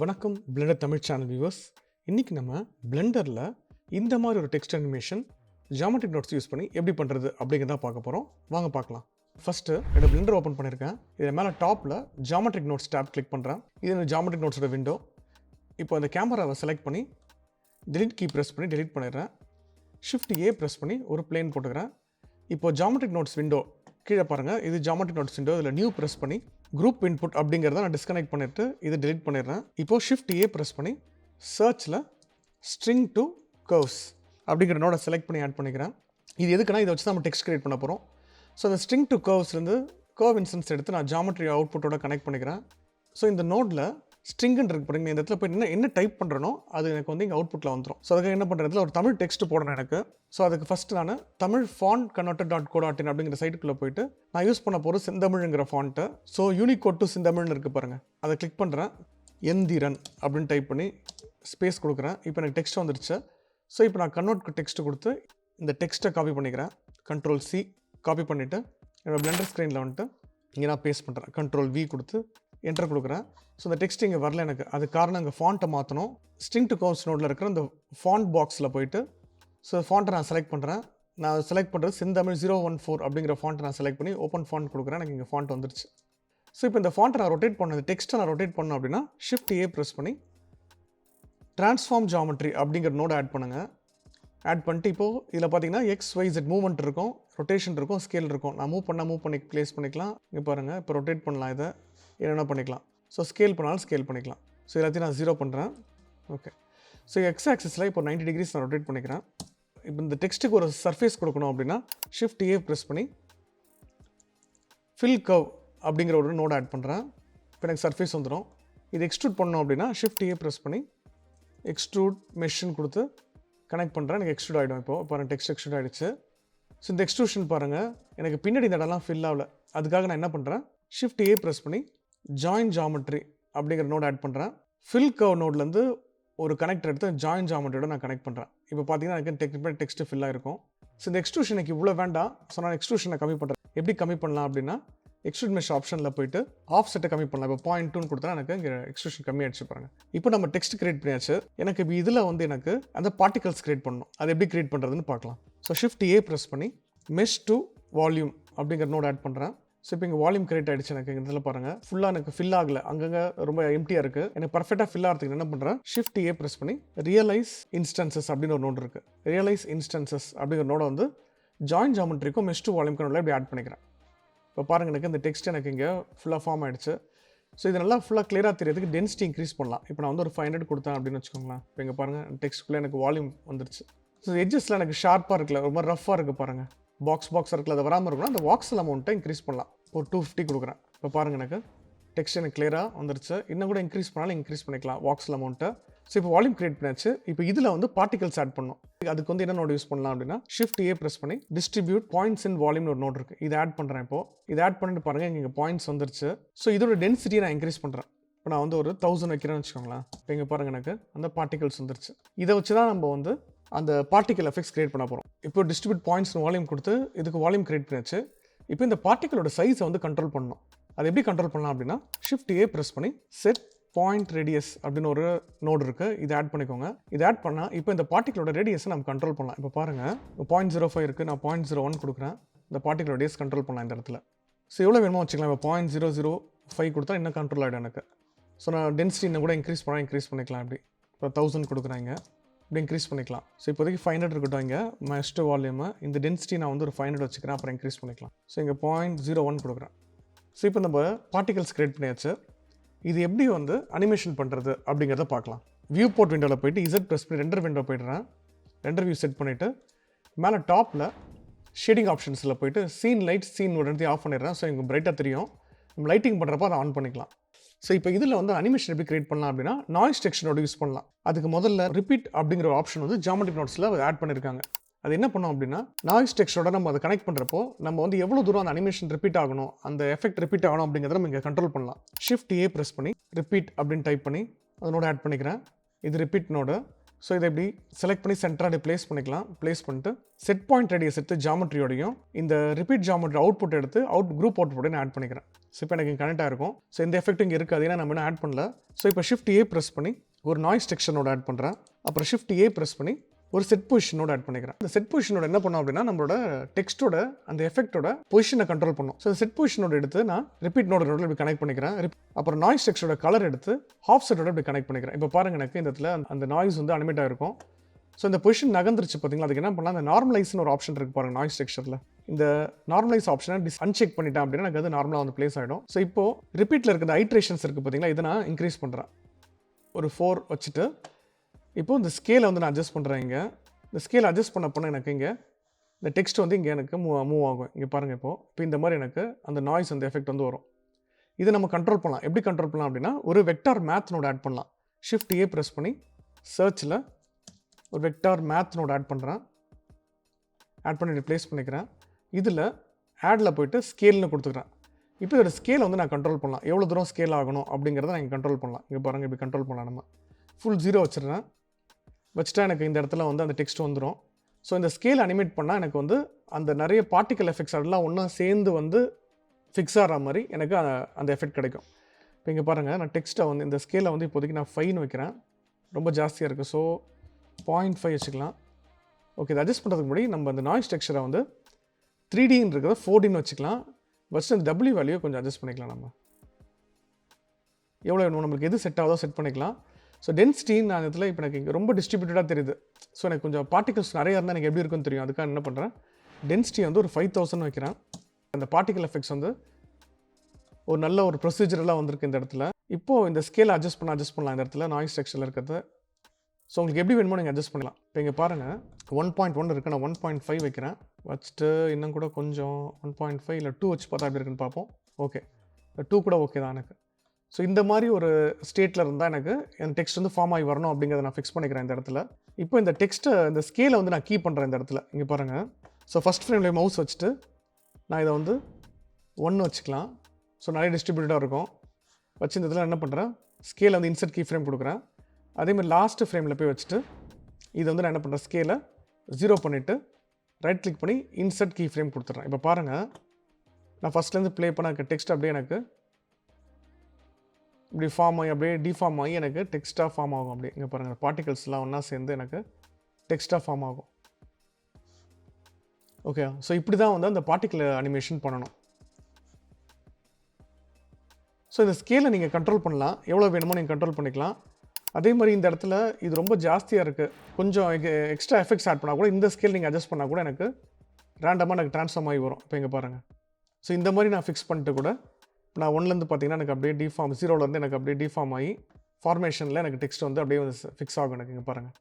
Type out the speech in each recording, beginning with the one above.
வணக்கம் blender Tamil channel viewers இன்றைக்கி நம்ம பிளெண்டரில் இந்த மாதிரி ஒரு text animation geometric nodes use பண்ணி எப்படி பண்ணுறது அப்படிங்கிறத பார்க்க போகிறோம் வாங்க பார்க்கலாம். ஃபஸ்ட்டு என்னோட பிளெண்டர் ஓப்பன் பண்ணியிருக்கேன் இதில் மேலே டாப்பில் ஜாமெட்ரிக் நோட்ஸ் டேப் கிளிக் பண்ணுறேன் இது இந்த ஜாமெட்ரிக் நோட்ஸோட விண்டோ இப்போ அந்த கேமராவை செலக்ட் பண்ணி டெலிட் கீ ப்ரெஸ் பண்ணி டெலிட் பண்ணிடுறேன். ஷிஃப்ட் ஏ ப்ரெஸ் பண்ணி ஒரு பிளேன் போட்டுக்கிறேன். இப்போ ஜாமெட்ரிக் நோட்ஸ் விண்டோ கீழே பாருங்கள் இது ஜாமெட்ரிக் நோட்ஸ் விண்டோ இதில் நியூ ப்ரெஸ் பண்ணி குரூப் இன்புட் அப்படிங்கிறத நான் டிஸ்கனெக்ட் பண்ணிவிட்டு இதை டெலிட் பண்ணிடுறேன். இப்போ ஷிஃப்ட் ஏ ப்ரெஸ் பண்ணி சர்ச்சில் ஸ்ட்ரிங் டு கர்வ்ஸ் அப்படிங்கிற நோட செலக்ட் பண்ணி ஆட் பண்ணிக்கிறேன். இது எதுக்குன்னா இதை வச்சு நம்ம டெக்ஸ்ட் கிரியேட் பண்ண போகிறோம் ஸோ அந்த ஸ்ட்ரிங் டு கர்வ்ஸ்லேருந்து கர்வ் இன்சன்ஸ் எடுத்து நான் ஜாமெட்ரி அவுட்புட்டோட கனெக்ட் பண்ணிக்கிறேன். ஸோ இந்த நோட்டில் ஸ்ட்ரிங்குன்னு இருக்கு பாருங்க. இந்த இடத்துல போய் என்ன என்ன டைப் பண்ணுறனோ அது எனக்கு வந்து இங்கே அவுட்புட்டில் வந்துடும் ஸோ அதுக்கு என்ன பண்ணுறதுல ஒரு தமிழ் டெக்ஸ்ட் போடணும் எனக்கு. ஸோ அதுக்கு ஃபஸ்ட்டு நான் Tamil font converted dot co dot in அப்படிங்கிற சைட்டுக்குள்ளே போயிட்டு நான் யூஸ் பண்ண போகிற செந்தமிழ்ங்கிற ஃபாண்ட்டு ஸோ யூனிகோட் டு செந்தமிழ்னு இருக்குது பாருங்கள் அதை கிளிக் பண்ணுறேன் எந்திரன் அப்படின்னு டைப் பண்ணி ஸ்பேஸ் கொடுக்குறேன். இப்போ எனக்கு டெக்ஸ்ட் வந்துருச்சு. ஸோ இப்போ நான் கன்வெர்ட் டெக்ஸ்ட் கொடுத்து இந்த டெக்ஸ்ட்டை காப்பி பண்ணிக்கிறேன். கண்ட்ரோல் சி காப்பி பண்ணிவிட்டு என்னோடய பிளண்டர் ஸ்க்ரீனில் வந்துட்டு இங்கே நான் பேஸ்ட் பண்ணுறேன் கண்ட்ரோல் வி கொடுத்து என்டர் கொடுக்குறேன். ஸோ இந்த டெக்ஸ்ட் இங்கே வரல எனக்கு. அது காரணம் இங்கே ஃபாண்ட்டை மாற்றணும் ஸ்ட்ரிங் டு கவுன்ஸ் நோட்டில் இருக்கிற அந்த ஃபாண்ட் பாக்ஸில் போயிட்டு ஸோ ஃபாண்ட்டை நான் செலக்ட் பண்ணுறேன் நான் செலக்ட் பண்ணுறது செந்தமிழ் ஜீரோ ஒன் ஃபோர் அப்படிங்கிற ஃபாண்ட்டை நான் செலக்ட் பண்ணி ஓப்பன் ஃபாண்ட் கொடுக்குறேன். எனக்கு இங்கே ஃபாண்ட் வந்துருச்சு. ஸோ இப்போ இந்த ஃபாண்ட்டை நான் ரொட்டேட் பண்ண இந்த டெக்ஸ்ட்டை நான் ரொட்டேட் பண்ணேன் அப்படின்னா ஷிஃப்ட் ஏ ப்ரெஸ் பண்ணி ட்ரான்ஸ்ஃபார்ம் ஜாமெட்ரி அப்படிங்கிற நோட் ஆட் பண்ணுங்கள் ஆட் பண்ணிட்டு இப்போது இதில் பார்த்தீங்கன்னா எக்ஸ் வைஸ் Z மூவ்மெண்ட் இருக்கும் ரொட்டேஷன் இருக்கும் ஸ்கேல் இருக்கும். நான் மூவ் பண்ணால் மூவ் பண்ணி ப்ளேஸ் பண்ணிக்கலாம். இங்கே பாருங்கள் இப்போ ரொட்டேட் பண்ணலாம் இதை. என்னென்ன பண்ணிக்கலாம். ஸோ ஸ்கேல் பண்ணாலும் ஸ்கேல் பண்ணிக்கலாம். ஸோ எல்லாத்தையும் நான் ஜீரோ பண்ணுறேன் ஓகே ஸோ எக்ஸ் ஆக்சஸில் இப்போ 90 டிகிரிஸ் நான் ரொட்டேட் பண்ணிக்கிறேன். இப்போ இந்த டெக்ஸ்ட்டுக்கு ஒரு சர்ஃபேஸ் கொடுக்கணும் அப்படின்னா ஷிஃப்ட் ஏ ப்ரெஸ் பண்ணி ஃபில் கவ் அப்படிங்கிற ஒரு நோட் ஆட் பண்ணுறேன் இப்போ எனக்கு சர்ஃபேஸ் வந்துடும் இது எக்ஸ்ட்ரூட் பண்ணோம் அப்படின்னா ஷிஃப்ட் ஏ ப்ரெஸ் பண்ணி எக்ஸ்ட்ரூட் மெஷின் கொடுத்து கனெக்ட் பண்ணுறேன் எனக்கு எக்ஸ்ட்ரூட் ஆகிடும் இப்போ. இப்போ எனக்கு டெக்ஸ்ட் எக்ஸ்ட்ரூட் ஆகிடுச்சு ஸோ இந்த எக்ஸ்ட்ரூஷன் பாருங்கள் எனக்கு பின்னாடி இந்த இடம்லாம் ஃபில் ஆகல. அதுக்காக நான் என்ன பண்ணுறேன் ஷிஃப்ட் ஏ ப்ரெஸ் பண்ணி ஜாயின் ஜாமெட்ரி அப்படிங்கிற நோட் ஆட் பண்ணுறேன் ஃபில் கவ் நோட்லேருந்து ஒரு கனெக்டர் எடுத்து ஜாயின் ஜாமெட்ரியோட நான் கனெக்ட் பண்ணுறேன் இப்போ பார்த்தீங்கன்னா எனக்கு டெக்னிக் டெக்ஸ்ட் ஃபில்லாக இருக்கும் ஸோ இந்த எக்ஸ்ட்ரூஷன் எனக்கு இவ்வளோ வேண்டாம். ஸோ நான் எக்ஸ்ட்ரூஷனை கம்மி பண்ணுறேன் எப்படி கம்மி பண்ணலாம் அப்படின்னா எக்ஸ்ட்ரூட் மெஷ் ஆப்ஷனில் போயிட்டு ஆஃப் செட்டை கம்மி பண்ணலாம். இப்போ பாயிண்ட் டூன்னு கொடுத்தா எனக்கு இங்கே எக்ஸ்ட்ரூஷன் கம்மி ஆயிடுச்சு பாருங்க. இப்போ நம்ம டெக்ஸ்ட் கிரியேட் பண்ணியாச்சு. எனக்கு இப்போ இதில் வந்து எனக்கு அந்த பார்ட்டிகல்ஸ் கிரியேட் பண்ணணும். அது எப்படி கிரியேட் பண்ணுறதுன்னு பார்க்கலாம். ஸோ ஷிஃப்ட் ஏ ப்ரெஸ் பண்ணி மெஷ் டு வால்யூம் அப்படிங்கிற நோட் ஆட் பண்ணுறேன் ஸோ இப்போ இங்கே வால்யூம் கிரியேட் ஆயிடுச்சு எனக்கு இந்த இதில் பாருங்கள் ஃபுல்லாக எனக்கு ஃபில் ஆகலை. அங்கங்கே ரொம்ப எம்டியாக இருக்குது எனக்கு பர்ஃபெக்டாக ஃபில் ஆகிறதுக்கு என்ன பண்ணுறேன் ஷிஃப்ட் ஏ ப்ரெஸ் பண்ணி ரியலைஸ் இன்ஸ்டன்சஸ் அப்படின்னு ஒரு நோட் இருக்குது ரியலைஸ் இன்ஸ்டன்சஸ் அப்படிங்கிற நோட வந்து ஜாயின் ஜாமெட்ரிக்கும் மெஸ்ட் டு வால்யூம் கனோட இப்படி ஆட் பண்ணிக்கிறேன். இப்போ பாருங்கள் எனக்கு இந்த டெக்ஸ்ட் எனக்கு இங்கே ஃபுல்லாக ஃபார்ம் ஆகிடுச்சு ஸோ இது நல்லா ஃபுல்லாக கிளியராக தெரியறதுக்கு டென்சிட்டி இன்க்ரீஸ் பண்ணலாம். இப்போ நான் வந்து ஒரு ஃபைவ் ஹண்ட்ரட் கொடுத்தேன் அப்படின்னு வச்சுக்கோங்களேன். இப்போ இங்கே பாருங்கள் டெக்ஸ்ட்குள்ளே எனக்கு வால்யூம் வந்துருச்சு. ஸோ எட்ஜஸில் எனக்கு ஷார்ப்பாக இருக்குல்ல ரொம்ப ரஃப்பாக இருக்குது பாருங்கள் பாக்ஸ் பாக்ஸ் இருக்குல்ல அது வராமல் இருக்குன்னா அந்த வாக்ஸில் அமௌண்ட்டை இன்க்ரீஸ் பண்ணலாம். ஒரு டூ ஃபிஃப்டி கொடுக்குறேன். இப்போ பாருங்கள் எனக்கு. டெக்ஸ்ட் எனக்கு கிளியராக வந்துருச்சு. இன்னும் கூட இன்க்ரீஸ் பண்ணாலும் இன்க்ரீஸ் பண்ணிக்கலாம். வாக்ஸில் அமௌண்ட்டை ஸோ இப்போ வால்யூம் கிரியேட் பண்ணியாச்சு இப்போ இதில் வந்து பார்ட்டிகல்ஸ் ஆட் பண்ணணும். அதுக்கு வந்து என்ன நோட் யூஸ் பண்ணலாம் அப்படின்னா ஷிஃப்ட் ஏ ப்ரெஸ் பண்ணி டிஸ்ட்ரிபியூட் பாயிண்ட்ஸ் இன் வால்யூம்னு ஒரு நோட் இருக்குது இதை ஆட் பண்ணுறேன் இப்போ. இதை ஆட் பண்ணிட்டு பாருங்கள் இங்கே பாயிண்ட்ஸ் வந்துருச்சு. ஸோ இதோட டென்சிட்டியை நான் இன்க்ரீஸ் பண்ணுறேன் இப்போ நான் வந்து ஒரு தௌசண்ட் வைக்கிறேன்னு வச்சுக்கோங்களேன். இப்போ இங்கே பாருங்கள் எனக்கு அந்த பார்ட்டிகல்ஸ் வந்துருச்சு. இதை வச்சு தான் நம்ம வந்து அந்த பார்ட்டிகல் எஃபெக்ட்ஸ் கிரியேட் பண்ண போகிறோம் இப்போ டிஸ்ட்ரிபியூட் பாயிண்ட்ஸ் வால்யூம் கொடுத்து இதுக்கு வால்யூம் கிரியேட் பண்ணியாச்சு இப்போ இந்த பார்ட்டிகளோட சைஸை வந்து கண்ட்ரோல் பண்ணணும். அது எப்படி கண்ட்ரோல் பண்ணலாம் அப்படின்னா ஷிஃப்ட் ஏ ப்ரெஸ் பண்ணி செட் பாயிண்ட் ரேடியஸ் அப்படின்னு ஒரு நோடு இருக்குது இதை ஆட் பண்ணிக்கோங்க. இதை ஆட் பண்ணால் இப்போ இந்த பார்ட்டிகளோட ரேடியஸை நம்ம கண்ட்ரோல் பண்ணலாம். இப்போ பாருங்கள் பாயிண்ட் ஜீரோ ஃபைவ் இருக்குது நான் பாயிண்ட் ஜீரோ ஒன் கொடுக்குறேன். இந்த பார்ட்டிகளோட ரேடியஸ் கண்ட்ரோல் பண்ணலாம் இந்த இடத்துல. ஸோ எவ்வளோ வேணுமோ வச்சுக்கலாம். இப்போ பாயிண்ட் ஜீரோ ஜீரோ ஃபைவ் கொடுத்தா இன்னும் கண்ட்ரோல் ஆகிடும் எனக்கு. ஸோ நான் டென்சிட்டி இன்னும் கூட இன்க்ரீஸ் பண்ணால் இன்க்ரீஸ் பண்ணிக்கலாம் இப்படி. இப்போ தௌசண்ட் கொடுக்குறாங்க இப்படி இன்க்ரீஸ் பண்ணிக்கலாம். ஸோ இப்போதைக்கு ஃபைவ் ஹண்ட்ரட் இருக்கட்டும் இங்கே. மெஸ்ட் வால்யூமு இந்த டென்சிட்டி நான் வந்து ஒரு ஃபைவ் ஹண்ட்ரட் வச்சுக்கிறேன் அப்புறம் இன்க்ரீஸ் பண்ணிக்கலாம். ஸோ இங்கே பாயிண்ட் ஜீரோ ஒன் கொடுக்குறேன். ஸோ இப்போ நம்ம பார்ட்டிகல்ஸ் கிரியேட் பண்ணியாச்சு. இது எப்படி வந்து அனிமேஷன் பண்ணுறது அப்படிங்கிறத பார்க்கலாம். வியூ போர்ட் விண்டோவில் போயிட்டு இசட் ப்ரெஸ் பண்ணி ரெண்டர் விண்டோ போய்ட்டுறேன் ரெண்டர் வியூ செட் பண்ணிவிட்டு மேலே டாப்பில் ஷேடிங் ஆப்ஷன்ஸில் போயிட்டு சீன் லைட் சீன் உடனே ஆஃப் பண்ணிடுறேன். ஸோ எனக்கு பிரைட்டாக தெரியும். நம்ம லைட்டிங் பண்ணுறப்ப அதை ஆன் பண்ணிக்கலாம். ஸோ இப்போ இதில் வந்து அனிமேஷன் எப்படி கிரியேட் பண்ணலாம் அப்படின்னா நாய்ஸ் டெக்ஷனோட யூஸ் பண்ணலாம். அதுக்கு முதல்ல ரிப்பீட் அப்படிங்கிற ஆப்ஷன் வந்து ஜாமெட்ரிக் நோட்ஸில் ஆட் பண்ணியிருக்காங்க அது என்ன பண்ணோம் அப்படின்னா நாய்ஸ் டெக்ஸ்டோட நம்ம அதை கனெக்ட் பண்ணுறப்போ நம்ம வந்து எவ்வளோ தூரம் அந்த அனிமேஷன் ரிப்பீட் ஆகணும் அந்த எஃபெக்ட் ரிப்பீட் ஆகணும் அப்படிங்கிறத நம்ம இங்கே கண்ட்ரோல் பண்ணலாம். ஷிஃப்ட் ஏ ப்ரெஸ் பண்ணி ரிப்பீட் அப்படின்னு டைப் பண்ணி அதனோட ஆட் பண்ணிக்கிறேன். இது ரிப்பீட் நோடு ஸோ இதை இப்படி செலக்ட் பண்ணி சென்டராக அப்படி ப்ளேஸ் பண்ணிக்கலாம். ப்ளேஸ் பண்ணிட்டு செட் பாயிண்ட் ரேடியஸ் எடுத்து ஜாமெட்ரியோடையும் இந்த ரிப்பீட் ஜாமெட்ரி அவுட்புட் எடுத்து அவுட் குரூப் அவுட்புட் நான் ஆட் பண்ணிக்கிறேன். ஸோ இப்போ எனக்கு கனெக்ட் இருக்கும் ஸோ இந்த எஃபெக்ட் இங்கே இருக்காது ஏன்னா நம்ம இன்னும் ஆட் பண்ணல. ஸோ இப்போ ஷிஃப்ட் ஏ ப்ரெஸ் பண்ணி ஒரு நாய்ஸ் டெக்ஷனோட ஆட் பண்ணுறேன் அப்புறம் ஷிஃப்ட் ஏ ப்ரெஸ் பண்ணி ஒரு செட் பொசிஷனோட ஆட் பண்ணிக்கிறேன். இந்த செட் பொசிஷனோட என்ன பண்ணோம் அப்படின்னா நம்மளோட டெக்ஸ்ட்டோட அந்த எஃபெக்ட்டோட பொசிஷனை கண்ட்ரோல் பண்ணும். ஸோ செட் பொசிஷனோட எடுத்து நான் ரிப்பீட் நோட நோட இப்படி கனெக்ட் பண்ணிக்கிறேன். அப்புறம் நாய்ஸ் டெக்ஸ்டோட கலர் எடுத்து ஹாஃப் செட்டோட இப்படி கனெக்ட் பண்ணிக்கிறேன். இப்போ பாருங்க எனக்கு இந்த இடத்துல அந்த- நாய்ஸ் வந்து அனிமேட் இருக்கும் ஸோ இந்த பொசிஷன் நகர்ந்துருச்சு பார்த்தீங்களா? அதுக்கு என்ன பண்ணலாம்? அந்த நார்மலைஸ்னு ஒரு ஆப்ஷன் இருக்கு பாருங்க நாய்ஸ் டெக்ஸ்டரில் இந்த நார்மலைஸ் ஆப்ஷனை டிஸ் அன்செக் பண்ணிட்டேன் அப்படின்னா எனக்கு அது நார்மலாக வந்து ப்ளேஸ் ஆகிடும் ஸோ இப்போ ரிப்பீட்டில் இருக்கிற ஐட்ரேஷன்ஸ் இருக்குது பார்த்தீங்களா? இதை நான் இன்க்ரீஸ் பண்ணுறேன் ஒரு ஃபோர் வச்சுட்டு இப்போ இந்த ஸ்கேலை வந்து நான் அட்ஜஸ்ட் பண்ணுறேன் இங்கே. இந்த ஸ்கேல் அட்ஜஸ்ட் பண்ண போனால் எனக்கு இங்கே இந்த டெக்ஸ்ட் வந்து இங்கே எனக்கு மூவ் மூவ் ஆகும். இங்கே பாருங்கள் இப்போ. இப்போ இந்த மாதிரி எனக்கு அந்த நாய்ஸ் அந்த எஃபெக்ட் வந்து வரும். இதை நம்ம கண்ட்ரோல் பண்ணலாம். எப்படி கண்ட்ரோல் பண்ணலாம் அப்படின்னா ஒரு வெக்டார் மேத் நோட் ஆட் பண்ணலாம். ஷிஃப்ட் ஏ ப்ரெஸ் பண்ணி சர்ச்சில் ஒரு வெக்டார் மேத் நோட் ஆட் பண்ணுறேன் ஆட் பண்ணி ரிப்ளேஸ் பண்ணிக்கிறேன். இதில் ஆடில் போயிட்டு ஸ்கேல்னு கொடுத்துக்கிறேன். இப்போ இதோட ஸ்கேல் வந்து நான் கண்ட்ரோல் பண்ணலாம். எவ்வளோ தூரம் ஸ்கேல் ஆகணும் அப்படிங்கிறத நான் கண்ட்ரோல் பண்ணலாம். இங்கே பாருங்கள் இப்படி கண்ட்ரோல் பண்ணலாம் நம்ம. ஃபுல் ஜீரோ வச்சுருந்தேன் வச்சுட்டா எனக்கு இந்த இடத்துல வந்து அந்த டெக்ஸ்ட் வந்துடும் ஸோ இந்த ஸ்கேல் அனிமேட் பண்ணால் எனக்கு வந்து அந்த நிறைய பார்ட்டிக்கல் எஃபெக்ட்ஸ் அதெல்லாம் ஒன்றா சேர்ந்து வந்து ஃபிக்ஸ் ஆகிற மாதிரி எனக்கு அந்த- அந்த எஃபெக்ட் கிடைக்கும். இப்போ இங்கே பாருங்கள் நான் டெக்ஸ்ட்டை வந்து இந்த ஸ்கேலை வந்து இப்போதைக்கு நான் ஃபைன் வைக்கிறேன். ரொம்ப ஜாஸ்தியாக இருக்குது ஸோ பாயிண்ட் ஃபைவ் வச்சுக்கலாம். ஓகே இது அட்ஜஸ்ட் பண்ணுறதுக்கு முன்னாடி நம்ம அந்த நாய்ஸ் டெக்ஸ்டரை வந்து த்ரீ டின்னு இருக்கிறத ஃபோர் டின்னு வச்சுக்கலாம். ஃபஸ்ட்டு அந்த டபுள்யூ வேல்யூ கொஞ்சம் அட்ஜஸ்ட் பண்ணிக்கலாம் நம்ம. எவ்வளோ வேணும் நம்மளுக்கு எது செட் ஆகுதோ செட் பண்ணிக்கலாம். ஸோ டென்சிட்டின்னு நான் இதில் இப்போ எனக்கு இங்கே ரொம்ப டிஸ்ட்ரிபியூட்டடாக தெரியுது. ஸோ எனக்கு கொஞ்சம் பார்ட்டிகல்ஸ் நிறைய இருந்தால் எனக்கு எப்படி இருக்குன்னு தெரியும். அதுக்காக என்ன பண்ணுறேன் டென்சிட்டி வந்து ஒரு ஃபைவ் தௌசண்ட் வைக்கிறேன். அந்த பார்ட்டிகல் எஃபெக்ட்ஸ் வந்து ஒரு நல்ல ஒரு ப்ரொசீஜரெல்லாம் வந்திருக்கு இந்த இடத்துல. இப்போது இந்த ஸ்கேலை அட்ஜஸ்ட் பண்ண அட்ஜஸ்ட் பண்ணலாம். இந்த இடத்துல நாய்ஸ் ஸ்ட்ரக்சரில் இருக்கிறது. ஸோ உங்களுக்கு எப்படி வேணுமோ நீங்கள் அட்ஜஸ்ட் பண்ணலாம். இப்போ இங்கே பாருங்கள் ஒன் பாயிண்ட் ஒன் இருக்குது நான் ஒன் பாயிண்ட் ஃபைவ் வைக்கிறேன். வச்சுட்டு இன்னும் கூட கொஞ்சம் ஒன் பாயிண்ட் ஃபைவ் இல்லை டூ வச்சு பார்த்தா எப்படி இருக்குன்னு பார்ப்போம். ஓகே டூ கூட ஓகே தான் எனக்கு. ஸோ இந்த மாதிரி ஒரு ஸ்டேட்டில் இருந்தால் எனக்கு என் டெக்ஸ்ட் வந்து ஃபார்ம் ஆகி வரணும் அப்படிங்கிறத நான் ஃபிக்ஸ் பண்ணிக்கிறேன் இந்த இடத்துல. இப்போ இந்த டெக்ஸ்ட்டை இந்த ஸ்கேலை வந்து நான் கீப் பண்ணுறேன் இந்த இடத்துல. இங்கே பாருங்கள் ஸோ ஃபஸ்ட் ஃப்ரேம்ல மவுஸ் வச்சுட்டு நான் இதை வந்து ஒன்று வச்சுக்கலாம். ஸோ நிறைய டிஸ்ட்ரிபியூட்டாக இருக்கும். வச்சு இந்த இதில் என்ன பண்ணுறேன் ஸ்கேலை வந்து இன்சர்ட் கீ ஃப்ரேம் கொடுக்குறேன். அதேமாதிரி லாஸ்ட் ஃப்ரேமில் போய் வச்சுட்டு இதை வந்து நான் என்ன பண்ணுறேன் ஸ்கேலை ஜீரோ பண்ணிவிட்டு ரைட் கிளிக் பண்ணி இன்சர்ட் கீ ஃப்ரேம் கொடுத்துட்றேன். இப்போ பாருங்கள் நான் ஃபஸ்ட்லேருந்து ப்ளே பண்ண டெக்ஸ்ட் அப்படியே எனக்கு இப்படி ஃபார்ம் ஆகி அப்படியே டிஃபார்ம் ஆகி எனக்கு டெக்ஸ்ட்டாக ஃபார்ம் ஆகும் அப்படியே. இங்கே பாருங்கள் பார்ட்டிகல்ஸ்லாம் ஒன்றா சேர்ந்து எனக்கு டெக்ஸ்ட்டாக ஃபார்ம் ஆகும். ஓகே ஸோ இப்படி தான் வந்து அந்த பார்ட்டிக்கல் அனிமேஷன் பண்ணணும். ஸோ இந்த ஸ்கேலை நீங்கள் கண்ட்ரோல் பண்ணலாம். எவ்வளோ வேணுமோ நீங்கள் கண்ட்ரோல் பண்ணிக்கலாம். அதே மாதிரி இந்த இடத்துல இது ரொம்ப ஜாஸ்தியாக இருக்குது கொஞ்சம் எக்ஸ்ட்ரா எஃபெக்ட்ஸ் ஆட் பண்ணால் கூட இந்த ஸ்கேல் நீங்கள் அட்ஜஸ்ட் பண்ணால் கூட எனக்கு ரேண்டமாக எனக்கு ட்ரான்ஸ்ஃபார்ம் ஆகி வரும். இப்போ இங்கே பாருங்கள் ஸோ இந்த மாதிரி நான் ஃபிக்ஸ் பண்ணிட்டு கூட நான் ஒன்லேருந்து பார்த்தீங்கன்னா எனக்கு அப்படியே டிஃபார்ம் ஜீரோலேருந்து எனக்கு அப்படியே டிஃபார்ம் ஆகி ஃபார்மேஷனில் எனக்கு டெக்ஸ்ட் வந்து அப்படியே வந்து ஃபிக்ஸ் ஆகும் எனக்கு இங்கே பாருங்கள்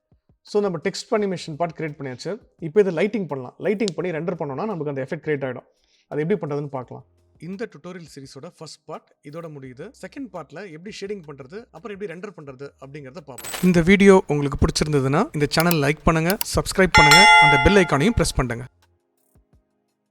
ஸோ நம்ம டெக்ஸ்ட் அனிமேஷன் பார்ட் கிரியேட் பண்ணியாச்சு. இப்போ இது லைட்டிங் பண்ணலாம். லைட்டிங் பண்ணி ரெண்டர் பண்ணோம்னா நமக்கு அந்த எஃபெக்ட் கிரியேட் ஆகிடும் அது எப்படி பண்ணுறதுன்னு பார்க்கலாம். இந்த டுட்டோரியல் சீரிஸோட ஃபர்ஸ்ட் பார்ட் இதோட முடியுது. செகண்ட் பார்ட்டில் எப்படி ஷேடிங் பண்ணுறது அப்புறம் எப்படி ரெண்டர் பண்ணுறது அப்படிங்கிறத பார்ப்போம். இந்த வீடியோ உங்களுக்கு பிடிச்சிருந்ததுன்னா இந்த சேனல் லைக் பண்ணுங்கள் சப்ஸ்கிரைப் பண்ணுங்கள் அந்த பெல் ஐக்கானையும் ப்ரெஸ் பண்ணுங்கள்